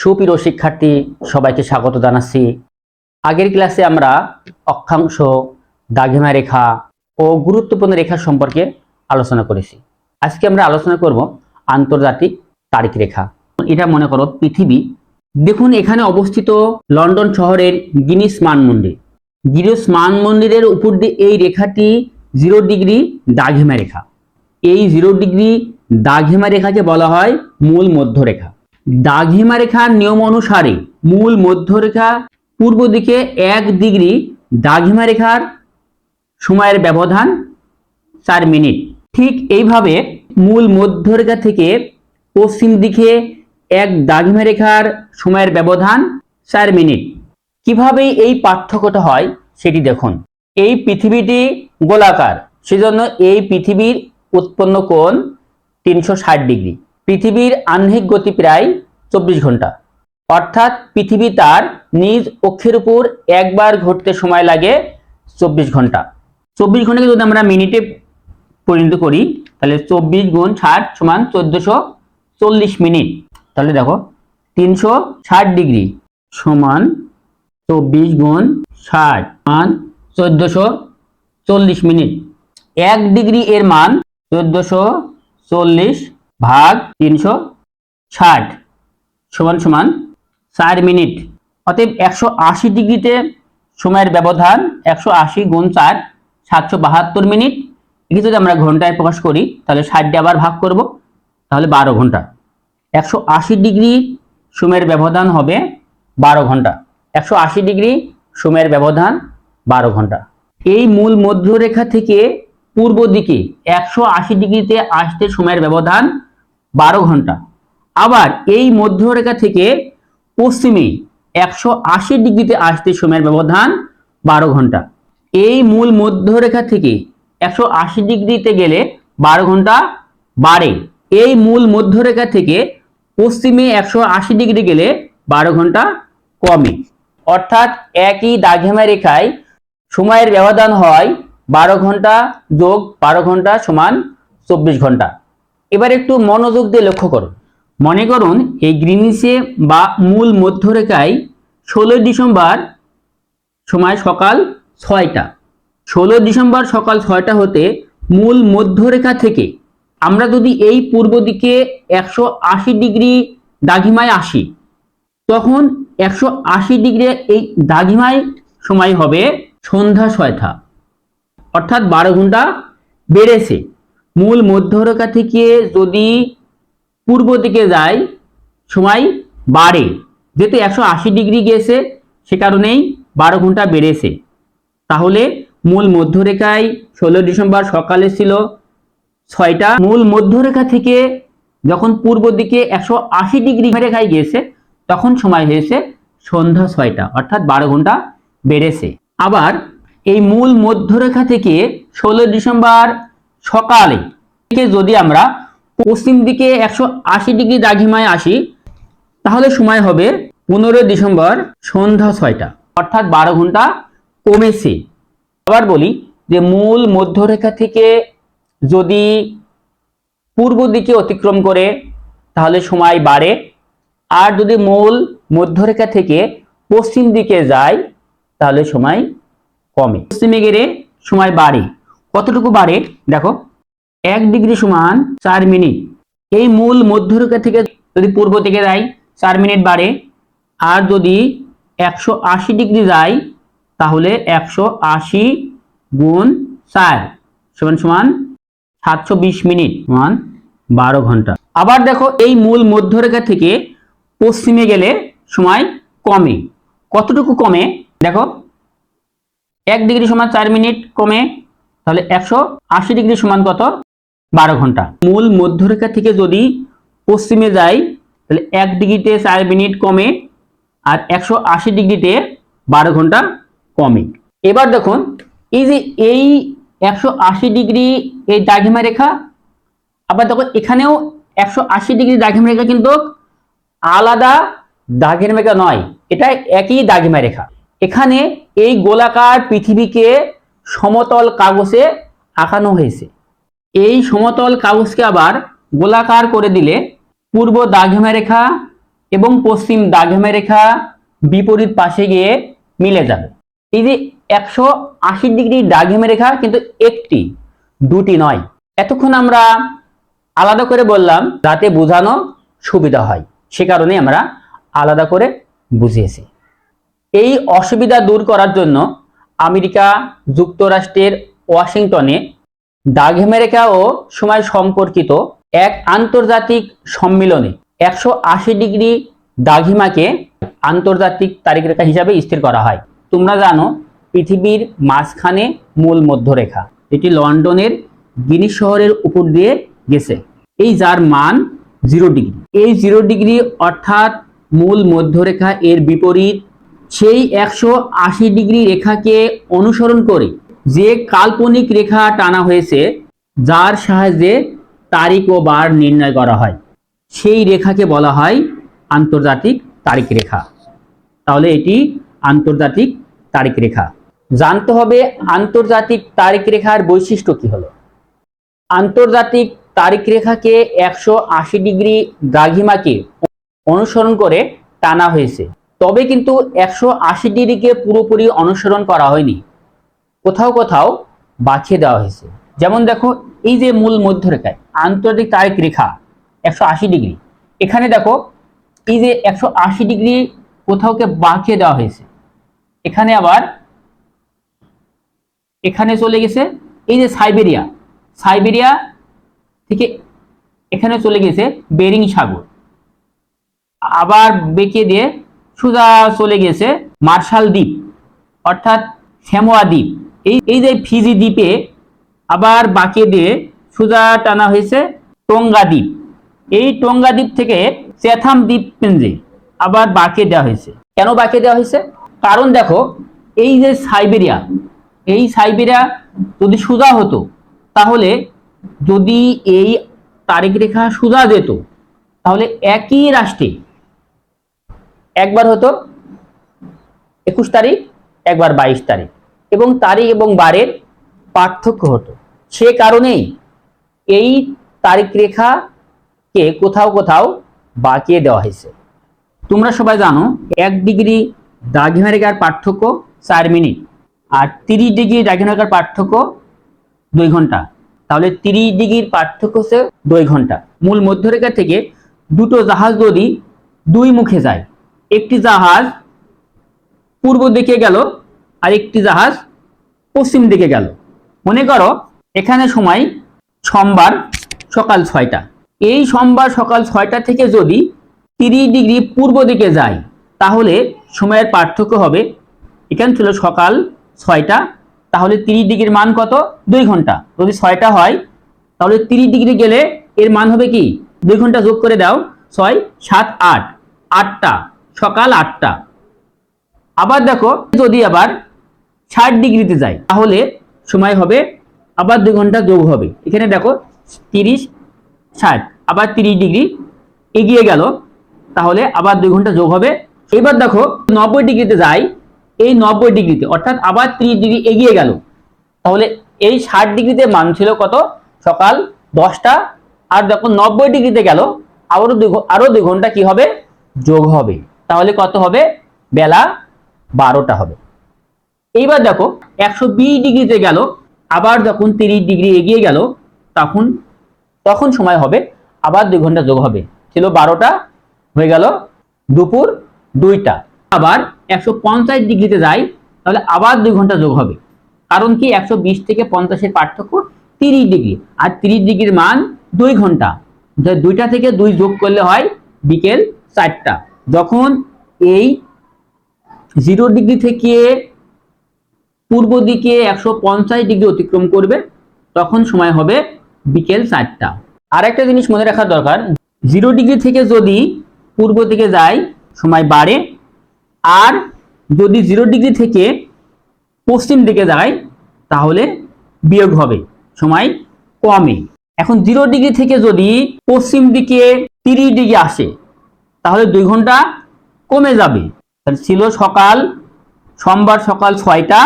সুপ্রিয় শিক্ষার্থী, সবাইকে স্বাগত জানাচ্ছি। আগের ক্লাসে আমরা অক্ষাংশ দাঘিমা রেখা ও গুরুত্বপূর্ণ রেখা সম্পর্কে আলোচনা করেছি। আজকে আমরা আলোচনা করব আন্তর্জাতিক তারিখ রেখা। এটা মনে করো পৃথিবী। দেখুন, এখানে অবস্থিত লন্ডন শহরের গিনিস মানমন্দির। গিনিস মানমন্দিরের উপর দিয়ে এই রেখাটি জিরো ডিগ্রি দাঘিমা রেখা। এই জিরো ডিগ্রি দাঘিমা রেখাকে বলা হয় মূল মধ্যরেখা। দাঘিমা রেখার নিয়ম অনুসারে মূল মধ্যরেখা পূর্ব দিকে এক ডিগ্রি দাঘিমা রেখার সময়ের ব্যবধান চার মিনিট। ঠিক এইভাবে মূল মধ্যরেখা থেকে পশ্চিম দিকে এক দাঘিমা রেখার সময়ের ব্যবধান চার মিনিট। কীভাবে এই পার্থক্যটা হয় সেটি দেখুন। এই পৃথিবীটি গোলাকার, সেজন্য এই পৃথিবীর উৎপন্ন কোণ তিনশো ষাট ডিগ্রি। পৃথিবীর আহ্নিক গতি প্রায় চব্বিশ ঘণ্টা। অর্থাৎ পৃথিবী তার নিজ অক্ষের উপর একবার ঘটতে সময় লাগে চব্বিশ ঘণ্টা। চব্বিশ ঘন্টাকে যদি আমরা মিনিটে পরিণত করি, তাহলে চব্বিশ গুণ ষাট সমান চোদ্দশো চল্লিশ মিনিট। তাহলে দেখো, তিনশো ষাট ডিগ্রি সমান চব্বিশ গুণ ষাট মান চোদ্দশো চল্লিশ মিনিট। এক ডিগ্রি এর মান চোদ্দশো চল্লিশ ভাগ তিনশো ষাট সমান সমান চার মিনিট। অতএব একশো আশি ডিগ্রিতে সময়ের ব্যবধান একশো আশি গুণ চার, সাতশো বাহাত্তর মিনিট। এটি যদি আমরা ঘন্টায় প্রকাশ করি, তাহলে ষাটটি আবার ভাগ করব, তাহলে বারো ঘণ্টা। একশো আশি ডিগ্রি সময়ের ব্যবধান হবে বারো ঘণ্টা। একশো আশি ডিগ্রি সময়ের ব্যবধান বারো ঘণ্টা। এই মূল মধ্যরেখা থেকে পূর্ব দিকে একশো আশি ডিগ্রিতে আসতে সময়ের ব্যবধান বারো ঘণ্টা। আবার এই মধ্যরেখা থেকে পশ্চিমে একশো আশি ডিগ্রিতে আসতে সময়ের ব্যবধান বারো ঘণ্টা। এই মূল মধ্যরেখা থেকে একশো আশি ডিগ্রিতে গেলে বারো ঘণ্টা বাড়ে। এই মূল মধ্যরেখা থেকে পশ্চিমে একশো আশি ডিগ্রি গেলে বারো ঘণ্টা কমে। অর্থাৎ একই দাঘেমা রেখায় সময়ের ব্যবধান হয় বারো ঘণ্টা যোগ বারো ঘণ্টা সমান চব্বিশ ঘণ্টা। এবার একটু মনোযোগ দিয়ে লক্ষ্য করুন। মনে করুন, এই গ্রিনিসে বা মূল মধ্যরেখায় ষোলোই ডিসেম্বর সময় সকাল ছয়টা। ষোলো ডিসেম্বর সকাল ছয়টা হতে মূল মধ্যরেখা থেকে আমরা যদি এই পূর্ব দিকে একশো আশি ডিগ্রি দাঘিমায় আসি, তখন একশো আশি ডিগ্রি এই দাঘিমায় সময় হবে সন্ধ্যা ছয়টা। অর্থাৎ বারো ঘণ্টা বেড়েছে। মূল মধ্যরেখা থেকে যদি পূর্ব দিকে যায়, সময় বাড়ে। যেহেতু একশো আশি ডিগ্রি গিয়েছে সে কারণেই বারো ঘণ্টা বেড়েছে। তাহলে মূল মধ্যরেখায় ষোলো ডিসেম্বর সকালে ছিল ছয়টা। মূল মধ্যরেখা থেকে যখন পূর্ব দিকে একশো আশি ডিগ্রি রেখায় গিয়েছে তখন সময় হয়েছে সন্ধ্যা ছয়টা, অর্থাৎ বারো ঘণ্টা বেড়েছে। আবার এই মূল মধ্যরেখা থেকে ষোলো ডিসেম্বর সকালে। যদি আমরা পশ্চিম দিকে একশো আশি ডিগ্রি দাঘিমায় আসি, তাহলে সময় হবে পনেরোই ডিসেম্বর সন্ধ্যা ছয়টা। অর্থাৎ বারো ঘণ্টা কমেছে। আবার বলি যে মূল মধ্যরেখা থেকে যদি পূর্ব দিকে অতিক্রম করে, তাহলে সময় বাড়ে। আর যদি মূল মধ্যরেখা থেকে পশ্চিম দিকে যায়, তাহলে সময় কমে। পশ্চিমে গেলে সময় বাড়ে। কতটুকু বাড়ে? দেখো, এক ডিগ্রি সমান চার মিনিট। এই মূল মধ্যরেখা থেকে যদি পূর্ব দিকে যায়, চার মিনিট বাড়ে। আর যদি একশো আশি ডিগ্রি যায়, তাহলে একশো আশি গুণ চার সমান সমান সাতশো বিশ মিনিট সমান বারো ঘণ্টা। আবার দেখো, এই মূল মধ্যরেখা থেকে পশ্চিমে গেলে সময় কমে। কতটুকু কমে? দেখো, এক ডিগ্রি সমান চার মিনিট কমে তাহলে একশো আশি ডিগ্রি সমান কত? বারো ঘণ্টা। মূল মধ্যরেখা থেকে যদি পশ্চিমে যাই, তাহলে এক ডিগ্রিতে চার মিনিট কমে আর একশো আশি ডিগ্রিতে বারো ঘণ্টা কমে। এবার দেখুন, এই যে এই একশো আশি ডিগ্রি এই দাঘিমা রেখা, আবার দেখো এখানেও একশো আশি ডিগ্রি দাঘিমা রেখা কিন্তু আলাদা দাগের রেখা নয়, এটা একই দাগিমা রেখা। এখানে এই গোলাকার পৃথিবীকে সমতল কাগজে আঁকানো হয়েছে। এই সমতল কাগজকে আবার গোলাকার করে দিলে পূর্ব দাঘিমা রেখা এবং পশ্চিম দাঘেমা রেখা বিপরীত পাশে গিয়ে মিলে যাবে। এই যে একশো আশি ডিগ্রি দাঘেমা রেখা কিন্তু একটি, দুটি নয়। এতক্ষণ আমরা আলাদা করে বললাম, যাতে বোঝানো সুবিধা হয়। সে কারণে আমরা আলাদা করে বুঝিয়েছি। এই অসুবিধা দূর করার জন্য আমেরিকা যুক্তরাষ্ট্রের ওয়াশিংটনে দাগ আমেরিকা ও সময় সম্পর্কিত এক আন্তর্জাতিক সম্মিলনে একশো আশি ডিগ্রি দাঘিমাকে আন্তর্জাতিক তারিখ রেখা হিসাবে স্থির করা হয়। তোমরা জানো পৃথিবীর মাঝখানে মূল মধ্যরেখা এটি লন্ডনের গিনিস শহরের উপর দিয়ে গেছে। এই যার মান জিরো ডিগ্রি। এই জিরো ডিগ্রি অর্থাৎ মূল মধ্যরেখা এর বিপরীত সেই একশো আশি ডিগ্রি রেখাকে অনুসরণ করে যে কাল্পনিক রেখা টানা হয়েছে, যার সাহায্যে তারিখ ও বার নির্ণয় করা হয়। সেই রেখাকে বলা হয় আন্তর্জাতিক তারিখ রেখা। তাহলে এটি আন্তর্জাতিক তারিখ রেখা। জানতে হবে আন্তর্জাতিক তারিখ রেখার বৈশিষ্ট্য কি হলো। আন্তর্জাতিক তারিখ রেখাকে একশো আশি ডিগ্রি দ্রাঘিমাকে অনুসরণ করে টানা হয়েছে। তবে কিন্তু একশো আশি ডিগ্রিকে পুরোপুরি অনুসরণ করা হয়নি। কোথাও কোথাও বাছিয়ে দেওয়া হয়েছে। যেমন দেখো, এই যে মূল মধ্যরেখায়, আন্তর্জাতিক তারিখ রেখা, একশো আশি ডিগ্রি। এখানে দেখো, এই যে একশো আশি ডিগ্রি কোথাওকে বাঁকিয়ে দেওয়া হয়েছে। এখানে আবার, এখানে চলে গেছে, এই যে সাইবেরিয়া। সাইবেরিয়া থেকে এখানে চলে গেছে বেরিং সাগর। আবার বেঁকে দিয়ে সোজা চলে গেছে মার্শাল দ্বীপ, অর্থাৎ শ্যামোয়া দ্বীপ। এই এই যে ফিজি দ্বীপে আবার বাঁকিয়ে দিয়ে সোজা টানা হয়েছে টঙ্গা দ্বীপ। এই টঙ্গা দ্বীপ থেকে চেথাম দ্বীপ কেন্দ্রে আবার বাঁকিয়ে দেওয়া হয়েছে। কেন বাঁকিয়ে দেওয়া হয়েছে? কারণ দেখো, এই যে সাইবেরিয়া, এই সাইবেরিয়া যদি সোজা হতো, তাহলে যদি এই তারিখ রেখা সোজা যেত তাহলে একই রাষ্ট্রে একবার হতো একুশ তারিখ, একবার বাইশ তারিখ। এবং তারিখ এবং বারের পার্থক্য হতো। সে কারণেই এই তারিখ রেখাকে কোথাও কোথাও বাঁকিয়ে দেওয়া হয়েছে। তোমরা সবাই জানো, এক ডিগ্রি দ্রাঘিমারেখার পার্থক্য চার মিনিট আর তিরিশ ডিগ্রি দ্রাঘিমারেখার পার্থক্য দুই ঘণ্টা। তাহলে তিরিশ ডিগ্রির পার্থক্য হচ্ছে দুই ঘণ্টা। মূল মধ্যরেখা থেকে দুটো জাহাজ যদি দুই মুখে যায় একটি জাহাজ পূর্ব দিকে গেল আর একটি জাহাজ পশ্চিম দিকে গেল। মনে করো, এখানে সময় সোমবার সকাল ছয়টা। এই সোমবার সকাল ছয়টা থেকে যদি তিরিশ ডিগ্রি পূর্ব দিকে যায়, তাহলে সময়ের পার্থক্য হবে। এখানে ছিল সকাল ছয়টা, তাহলে তিরিশ ডিগ্রির মান কত? দুই ঘণ্টা। যদি ছয়টা হয়, তাহলে তিরিশ ডিগ্রি গেলে এর মান হবে কি? দুই ঘণ্টা যোগ করে দাও, ছয়, সাত, আট। আটটা। সকাল আটটা। আবার দেখো, যদি আবার ষাট ডিগ্রিতে যায়, তাহলে সময় হবে আবার দুই ঘণ্টা যোগ হবে। এখানে দেখো, তিরিশ, ষাট, আবার তিরিশ ডিগ্রি এগিয়ে গেল, তাহলে আবার দুই ঘণ্টা যোগ হবে। এবার দেখো, নব্বই ডিগ্রিতে যায়, এই নব্বই ডিগ্রিতে, অর্থাৎ আবার ত্রিশ ডিগ্রি এগিয়ে গেল। তাহলে এই ষাট ডিগ্রিতে মান ছিল কত? সকাল দশটা, আর দেখো, নব্বই ডিগ্রিতে গেল আরও দুই ঘ- আরও দুই ঘণ্টা কি হবে? যোগ হবে। তাহলে কত হবে? বেলা বারোটা হবে। এইবার দেখো, একশো বিশ ডিগ্রিতে গেল, আবার যখন তিরিশ ডিগ্রি এগিয়ে গেল, তখন তখন সময় হবে, আবার দুই ঘণ্টা যোগ হবে। ছিল বারোটা, হয়ে গেল দুপুর দুইটা। আবার একশো পঞ্চাশ ডিগ্রিতে যায় তাহলে আবার দুই ঘণ্টা যোগ হবে। কারণ কি একশো বিশ থেকে পঞ্চাশের পার্থক্য তিরিশ ডিগ্রি। আর তিরিশ ডিগ্রির মান দুই ঘণ্টা। দুইটা থেকে দুই যোগ করলে হয় বিকেল চারটা। যখন এই জিরো ডিগ্রি থেকে পূর্ব দিকে একশো পঞ্চাশ ডিগ্রি অতিক্রম করবে, তখন সময় হবে বিকেল চারটা। আর একটা জিনিস মনে রাখার দরকার জিরো ডিগ্রি থেকে যদি পূর্ব দিকে যায়, সময় বাড়ে, আর যদি জিরো ডিগ্রি থেকে পশ্চিম দিকে যায়, তাহলে বিয়োগ হবে, সময় কমে। এখন জিরো ডিগ্রি থেকে যদি পশ্চিম দিকে তিরিশ ডিগ্রি আসে তাহলে দুই ঘণ্টা কমে যাবে। তাহলে ছিল সকাল, সোমবার সকাল ছয়টা,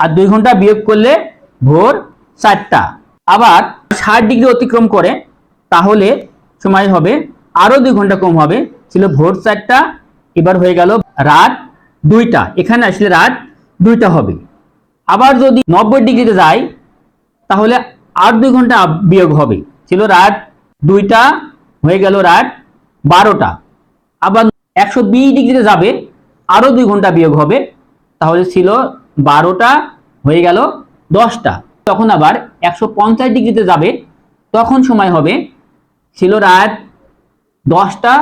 আর দুই ঘণ্টা বিয়োগ করলে ভোর চারটা। আবার ষাট ডিগ্রি অতিক্রম করে, তাহলে সময় হবে আরও দুই ঘণ্টা কম হবে। ছিল ভোর চারটা, এবার হয়ে গেল রাত দুইটা। এখানে আসলে রাত দুইটা হবে। আবার যদি নব্বই ডিগ্রিতে যায় তাহলে আর দুই ঘণ্টা বিয়োগ হবে। ছিল রাত দুইটা, হয়ে গেল রাত বারোটা। আবার একশো বিশ ডিগ্রিতে যাবে, আরও দুই ঘণ্টা বিয়োগ হবে, তাহলে ছিল বারোটা, হয়ে গেল দশটা। তখন আবার একশো পঞ্চাশ ডিগ্রিতে যাবে, তখন সময় হবে ছিল রাত দশটা,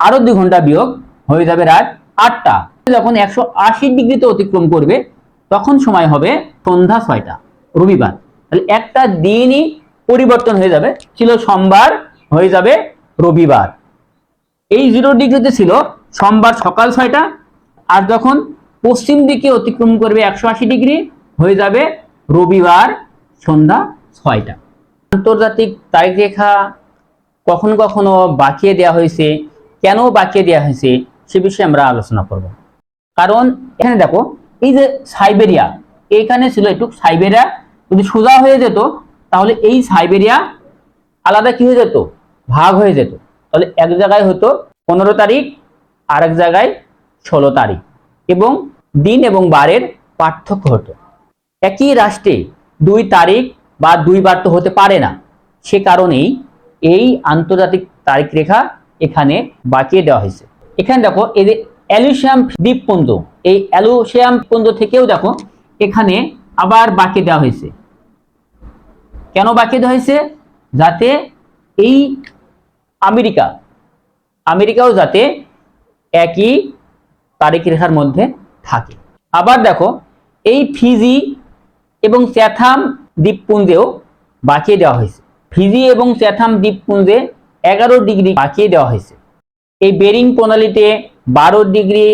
আরও দুই ঘণ্টা বিয়োগ হয়ে যাবে রাত আটটা। যখন একশো আশি ডিগ্রিতে অতিক্রম করবে, তখন সময় হবে সন্ধ্যা ছয়টা, রবিবার। তাহলে একটা দিনই পরিবর্তন হয়ে যাবে, ছিল সোমবার, হয়ে যাবে রবিবার। এই জিরো ডিগ্রিতে ছিল সোমবার সকাল ছয়টা, আর যখন পশ্চিম দিকে অতিক্রম করবে একশো আশি ডিগ্রি হয়ে যাবে রবিবার সন্ধ্যা ছয়টা। আন্তর্জাতিক তারিখ রেখা কখনো কখনো বাঁকিয়ে দেওয়া হয়েছে, কেন বাঁকিয়ে দেওয়া হয়েছে, সে বিষয়ে আমরা আলোচনা করব। কারণ এখানে দেখো, এই যে সাইবেরিয়া, এইখানে ছিল একটু সাইবেরিয়া, যদি সোজা হয়ে যেত, তাহলে এই সাইবেরিয়া আলাদা কি হয়ে যেত? ভাগ হয়ে যেত। তাহলে এক জায়গায় হতো পনেরো তারিখ আর এক জায়গায় ষোলো তারিখ। এবং দিন এবং বারের পার্থক্য হতো। একই রাষ্ট্রে দুই তারিখ বা দুই বার তো হতে পারে না। সে কারণেই এই আন্তর্জাতিক তারিখ রেখা এখানে বাঁকিয়ে দেওয়া হয়েছে। এখানে দেখো, এই যে অ্যালুসিয়াম দ্বীপপুঞ্জ, এই অ্যালুসিয়াম পুঞ্জ থেকেও দেখো, এখানে আবার বাঁকিয়ে দেওয়া হয়েছে। কেন বাঁকিয়ে দেওয়া হয়েছে? যাতে এই আমেরিকা। আমেরিকাও যাতে একই তারিখ রেখার মধ্যে থাকে। আবার দেখো, এই ফিজি এবং চ্যাথাম দ্বীপপুঞ্জেও বাঁকিয়ে দেওয়া হয়েছে। ফিজি এবং চ্যাথাম দ্বীপপুঞ্জে এগারো ডিগ্রি বাঁকিয়ে দেওয়া হয়েছে। এই বেরিং প্রণালীতে বারো ডিগ্রি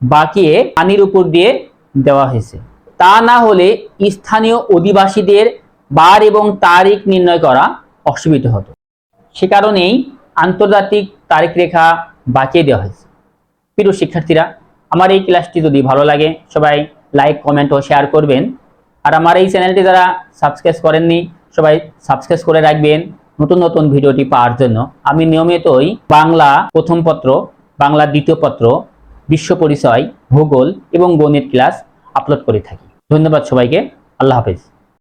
বাঁকিয়ে পানির উপর দিয়ে দেওয়া হয়েছে। তা না হলে স্থানীয় অধিবাসীদের বার এবং তারিখ নির্ণয় করা অসুবিধা হতো। সে কারণেই আন্তর্জাতিক তারিখ রেখা বাঁচিয়ে দেওয়া হয়েছে। প্রিয় শিক্ষার্থীরা, আমার এই ক্লাসটি যদি ভালো লাগে, সবাই লাইক, কমেন্ট ও শেয়ার করবেন। আর আমার এই চ্যানেলটি যারা সাবস্ক্রাইব করেননি, সবাই সাবস্ক্রাইব করে রাখবেন নতুন নতুন ভিডিওটি পাওয়ার জন্য। আমি নিয়মিতই বাংলা প্রথম পত্র, বাংলা দ্বিতীয় পত্র, বিশ্ব পরিচয়, ভূগোল এবং গণিত ক্লাস আপলোড করে থাকি। ধন্যবাদ সবাইকে। আল্লাহ হাফেজ।